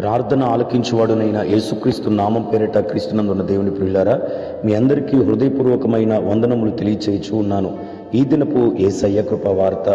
ప్రార్థన ఆలకించువాడునైన యేసుక్రీస్తు నామం పేరిట క్రీస్తునందున్న దేవుని ప్రియులారా మీ అందరికీ హృదయపూర్వకమైన వందనములు తెలియచేయచూ ఉన్నాను. ఈ దినపు ఏసయ్య కృప వార్త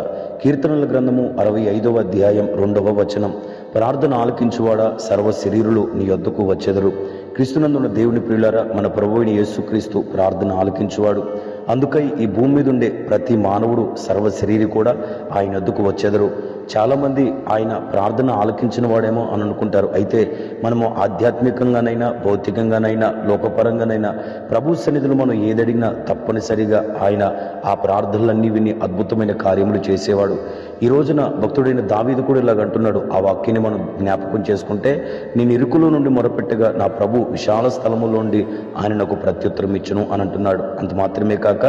కీర్తనల గ్రంథము అరవై ఐదవ అధ్యాయం రెండవ వచనం. ప్రార్థన ఆలకించువాడ సర్వ శరీరులు నీ వద్దకు వచ్చెదరు. క్రీస్తునందున్న దేవుని ప్రియులారా మన ప్రభువుని యేసుక్రీస్తు ప్రార్థన ఆలకించువాడు. అందుకై ఈ భూమి మీద ఉండే ప్రతి మానవుడు సర్వ శరీరి కూడా ఆయన వద్దకు వచ్చెదరు. చాలామంది ఆయన ప్రార్థన ఆలకించిన వాడేమో అని అనుకుంటారు. అయితే మనము ఆధ్యాత్మికంగానైనా భౌతికంగానైనా లోకపరంగానైనా ప్రభు సన్నిధిలో మనం ఏదడిగినా తప్పనిసరిగా ఆయన ఆ ప్రార్థనలన్నీ విని అద్భుతమైన కార్యములు చేసేవాడు. ఈ రోజున భక్తుడైన దావీదు కూడా ఇలాగ అంటున్నాడు. ఆ వాక్యాన్ని మనం జ్ఞాపకం చేసుకుంటే నేను ఇరుకులో నుండి మొరపెట్టగా నా ప్రభు విశాల స్థలములో నుండి ఆయన నాకు ప్రత్యుత్తరం ఇచ్చును అని అంటున్నాడు. అంత మాత్రమే కాక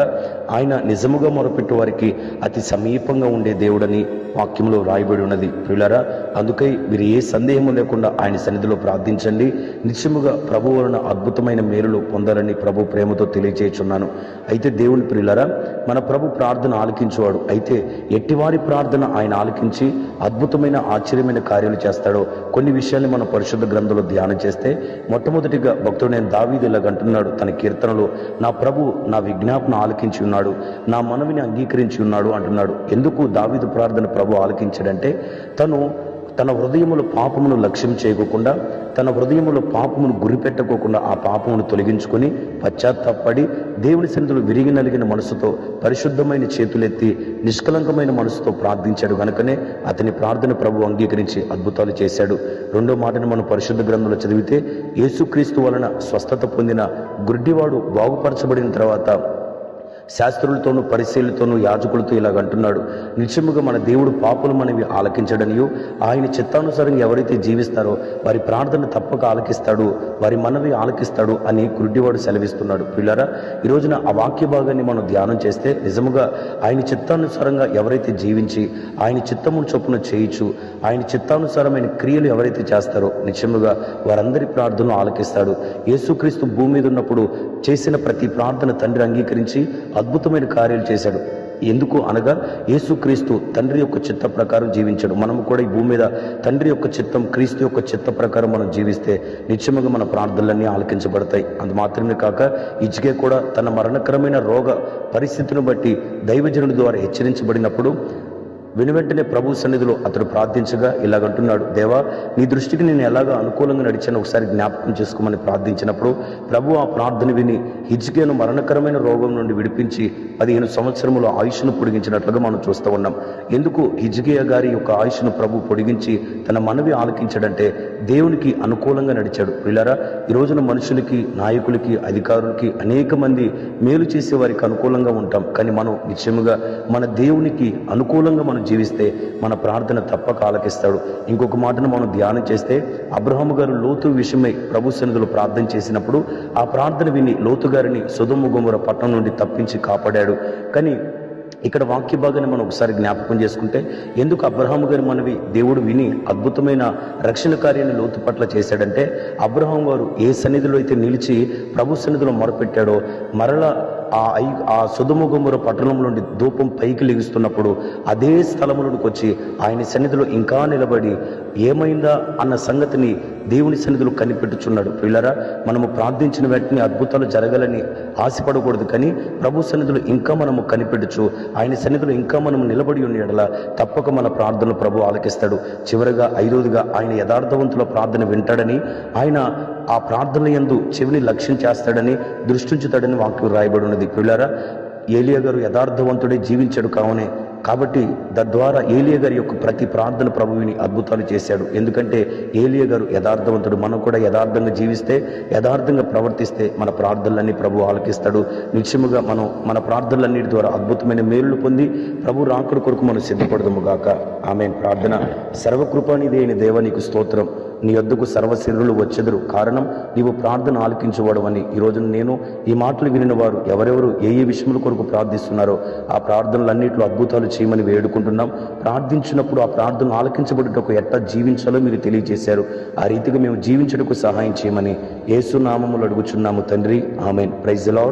ఆయన నిజముగా మొరపెట్టు వారికి అతి సమీపంగా ఉండే దేవుడని వాక్యంలో రాయబడి ఉన్నది. ప్రియులారా అందుకై మీరు ఏ సందేహము లేకుండా ఆయన సన్నిధిలో ప్రార్థించండి. నిత్యముగా ప్రభు వలన అద్భుతమైన మేలులు పొందాలని ప్రభు ప్రేమతో తెలియచేయుచున్నాను. అయితే దేవుని ప్రియులారా మన ప్రభు ప్రార్థన ఆలకించువాడు. అయితే ఎట్టివారి ప్రార్థన ఆయన ఆలకించి అద్భుతమైన ఆశ్చర్యమైన కార్యాలు చేస్తాడో కొన్ని విషయాల్ని మనం పరిశుద్ధ గ్రంథంలో ధ్యానం చేస్తే మొట్టమొదటిగా భక్తుడు నేను దావీదు ఇలాగ అంటున్నాడు. తన కీర్తనలో నా ప్రభు నా విజ్ఞాపన ఆలకించి ఉన్నాడు. నా మనవిని అంగీకరించి ఉన్నాడు అంటున్నాడు. ఎందుకు దావీదు ప్రార్థన ప్రభు ఆలకించాడంటే తను తన హృదయములు పాపమును లక్ష్యం చేయకోకుండా తన హృదయములు పాపమును గురిపెట్టుకోకుండా ఆ పాపమును తొలగించుకొని పశ్చాత్తాపడి దేవుని సన్నిధులు విరిగి నలిగిన మనసుతో పరిశుద్ధమైన చేతులెత్తి నిష్కలంకమైన మనసుతో ప్రార్థించాడు కనుకనే అతని ప్రార్థన ప్రభు అంగీకరించి అద్భుతాలు చేశాడు. రెండో మాటను మనం పరిశుద్ధ గ్రంథంలో చదివితే యేసుక్రీస్తు వలన స్వస్థత పొందిన గుడ్డివాడు బాగుపరచబడిన తర్వాత శాస్త్రులతోనూ పరిశీలతోనూ యాజకులతో ఇలాగ అంటున్నాడు. నిత్యముగా మన దేవుడు పాపులు మనవి ఆలకించడనియు ఆయన చిత్తానుసారంగా ఎవరైతే జీవిస్తారో వారి ప్రార్థన తప్పక ఆలకిస్తాడు వారి మనవి ఆలకిస్తాడు అని గుడ్డివాడు సెలవిస్తున్నాడు. పిల్లరా ఈ రోజున ఆ వాక్య భాగాన్ని మనం ధ్యానం చేస్తే నిజముగా ఆయన చిత్తానుసారంగా ఎవరైతే జీవించి ఆయన చిత్తమును చొప్పున చేయించు ఆయన చిత్తానుసారమైన క్రియలు ఎవరైతే చేస్తారో నిత్యముగా వారందరి ప్రార్థనలు ఆలకిస్తాడు. యేసుక్రీస్తు భూమి మీద ఉన్నప్పుడు చేసిన ప్రతి ప్రార్థన తండ్రి అంగీకరించి అద్భుతమైన కార్యాలు చేశాడు. ఎందుకు అనగా యేసుక్రీస్తు తండ్రి యొక్క చిత్త ప్రకారం జీవించాడు. మనం కూడా ఈ భూమి మీద తండ్రి యొక్క చిత్తం క్రీస్తు యొక్క చిత్త ప్రకారం మనం జీవిస్తే నిత్యముగా మన ప్రార్థనలన్నీ ఆలకించబడతాయి. అందు మాత్రమే కాక ఇచ్చికే కూడా తన మరణకరమైన రోగ పరిస్థితిని బట్టి దైవజనుడి ద్వారా హెచ్చరించబడినప్పుడు వెనువెంటనే ప్రభు సన్నిధిలో అతడు ప్రార్థించగా ఇలాగంటున్నాడు దేవా నీ దృష్టికి నేను ఎలాగా అనుకూలంగా నడిచాను ఒకసారి జ్ఞాపకం చేసుకోమని ప్రార్థించినప్పుడు ప్రభు ఆ ప్రార్థన విని హిజ్కేను మరణకరమైన రోగం నుండి విడిపించి పదిహేను సంవత్సరముల ఆయుష్ను పొడిగించినట్లుగా మనం చూస్తూ ఉన్నాం. ఎందుకు హిజ్కియ గారి యొక్క ఆయుష్ను ప్రభు పొడిగించి తన మనవి ఆలకించాడంటే దేవునికి అనుకూలంగా నడిచాడు. పిల్లరా ఈ రోజున మనుషులకి నాయకులకి అధికారులకి అనేక మంది మేలు చేసే వారికి అనుకూలంగా ఉంటాం. కానీ మనం నిశ్చయముగా మన దేవునికి అనుకూలంగా మనం జీవిస్తే మన ప్రార్థన తప్పక ఆలకిస్తాడు ఇంకొక మాటను మనం ధ్యానం చేస్తే అబ్రహాము గారు లోతు విషయమై ప్రభు సన్నిధిలో ప్రార్థన చేసినప్పుడు ఆ ప్రార్థన విని లోతు గారిని సుధుము పట్టణం నుండి తప్పించి కాపాడాడు. కానీ ఇక్కడ వాక్య భాగాన్ని మనం ఒకసారి జ్ఞాపకం చేసుకుంటే ఎందుకు అబ్రహాం గారి మనవి దేవుడు విని అద్భుతమైన రక్షణ కార్యాన్ని లోతు పట్ల చేశాడంటే అబ్రహాం గారు ఏ సన్నిధిలో అయితే నిలిచి ప్రభు సన్నిధిలో మొరపెట్టాడో మరలా ఆ ఐ ఆ సుధుముగుమురు పట్టణం నుండి ధూపం పైకి లెగుస్తున్నప్పుడు అదే స్థలములోకి వచ్చి ఆయన సన్నిధిలో ఇంకా నిలబడి ఏమైందా అన్న సంగతిని దేవుని సన్నిధిలో కనిపెట్టుచున్నాడు. పిల్లరా మనము ప్రార్థించిన వెంటనే అద్భుతాలు జరగాలని ఆశపడకూడదు కానీ ప్రభు సన్నిధిలో ఇంకా మనము కనిపెట్టుచు ఆయన సన్నిధిలో ఇంకా మనము నిలబడి ఉండేలా తప్పక మన ప్రార్థనలు ప్రభు ఆలకిస్తాడు. చివరిగా ఐదోదిగా ఆయన యథార్థవంతుల ప్రార్థన వింటాడని ఆయన ఆ ప్రార్థన యందు చెవిని లక్ష్యం చేస్తాడని దృష్టించుతాడని వాక్యం రాయబడి ఉన్నది. పిల్లరా ఏలియా గారు యథార్థవంతుడే జీవించాడు కావునే కాబట్టి తద్వారా ఏలియ గారి యొక్క ప్రతి ప్రార్థన ప్రభువిని అద్భుతాలు చేశాడు. ఎందుకంటే ఏలియ గారు యథార్థవంతుడు. మనం కూడా యథార్థంగా జీవిస్తే యథార్థంగా ప్రవర్తిస్తే మన ప్రార్థనలన్నీ ప్రభు ఆలకిస్తాడు. నిత్యముగా మనం మన ప్రార్థనలన్నిటి ద్వారా అద్భుతమైన మేలులు పొంది ప్రభు రాకుడు కొరకు మనం సిద్ధపడదుము గాక. ఆమె ప్రార్థన. సర్వకృపానిది అయిన దేవ నీకు స్తోత్రం. నీ యొద్దకు సర్వశరీరులు వచ్చెదరు. కారణం నీవు ప్రార్థన ఆలకించేవాడవని. ఈ రోజున నేను ఈ మాటలు వినిన వారు ఎవరెవరు ఏ ఏ విషయముల కొరకు ప్రార్థిస్తున్నారో ఆ ప్రార్థనలన్నింటిలో అద్భుతాలు చేయమని వేడుకుంటున్నాం. ప్రార్థించినప్పుడు ఆ ప్రార్థన ఆలకించబడుటకు ఎట్లా జీవించాలో మీరు తెలియజేశారు. ఆ రీతిగా మేము జీవించటకు సహాయం చేయమని యేసు నామములు అడుగుచున్నాము తండ్రి. ఆమెన్. Praise lord